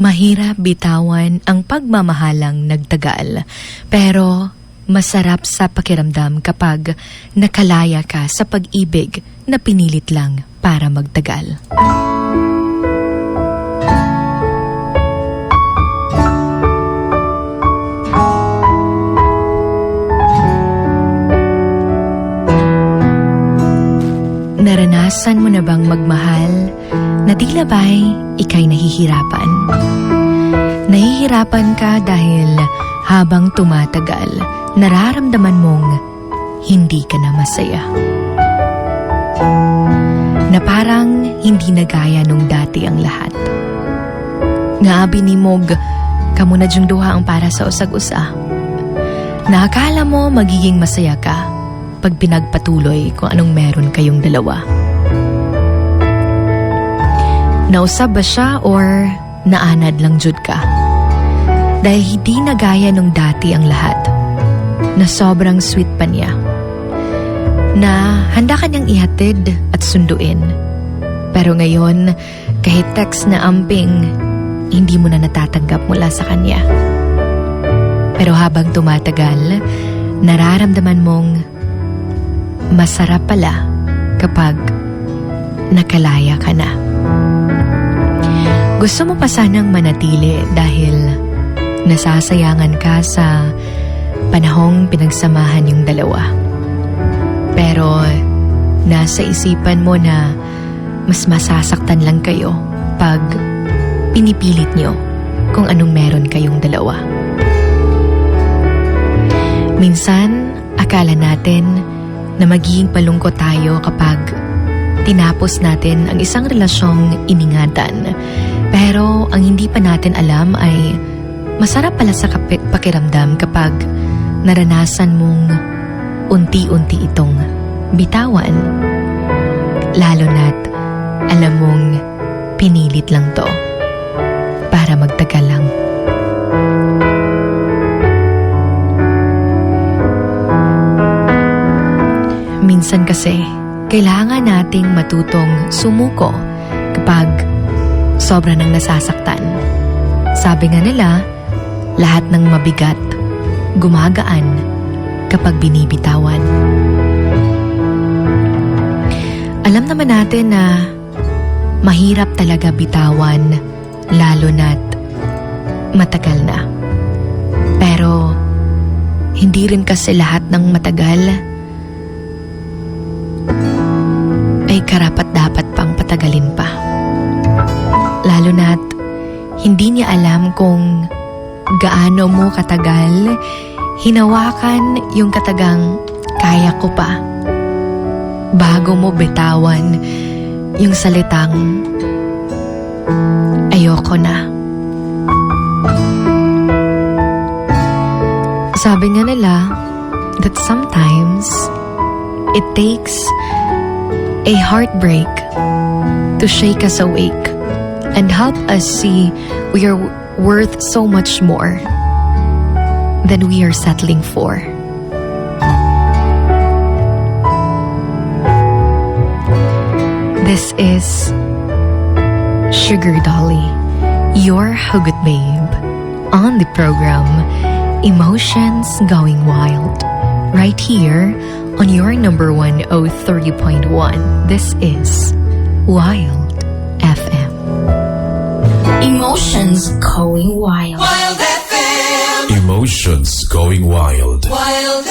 Mahirap bitawan ang pagmamahalang nagtagal, pero masarap sa pakiramdam kapag nakalaya ka sa pag-ibig na pinilit lang para magtagal. Naranasan mo na bang magmahal na tila ba'y ikay nahihirapan? Nahihirapan ka dahil habang tumatagal, nararamdaman mong hindi ka na masaya. Na parang hindi na gaya nung dati ang lahat. Nga binimog, kamo na duha ang para sa usag-usa. Na akala mo magiging masaya ka pag pinagpatuloy kung anong meron kayong dalawa. Nausab ba siya or naanad lang jud ka? Dahil hindi na gaya nung dati ang lahat. Na sobrang sweet pa niya. Na handa ka niyang ihatid at sunduin. Pero ngayon, kahit text na amping, hindi mo na natatanggap mula sa kanya. Pero habang tumatagal, nararamdaman mong masarap pala kapag nakalaya ka na. Gusto mo pa sanang manatili dahil nasasayangan ka sa panahong pinagsamahan yung dalawa. Pero nasa isipan mo na mas masasaktan lang kayo pag pinipilit nyo kung anong meron kayong dalawa. Minsan, akala natin na magiging palungkot tayo kapag tinapos natin ang isang relasyong iningatan. Pero ang hindi pa natin alam ay masarap pala sa kapi- pakiramdam kapag naranasan mong unti-unti itong bitawan. Lalo na't alam mong pinilit lang to para magtagal lang. Minsan kasi, kailangan nating matutong sumuko kapag sobra nang nasasaktan. Sabi nga nila, lahat ng mabigat, gumagaan kapag binibitawan. Alam naman natin na mahirap talaga bitawan lalo na't matagal na. Pero hindi rin kasi lahat ng matagal ay karapat dapat pang patagalin pa. Lalo na't hindi niya alam kung gaano mo katagal hinawakan yung katagang kaya ko pa bago mo bitawan yung salitang ayoko na. Sabi nga nila that sometimes it takes a heartbreak to shake us awake and help us see we are worth so much more than we are settling for. This is Sugar Dolly, your Hugot Babe, on the program Emotions Going Wild, right here on your number one oh three point one. This is Wild FM. Emotions going wild. Wild FM. Emotions going wild. Wild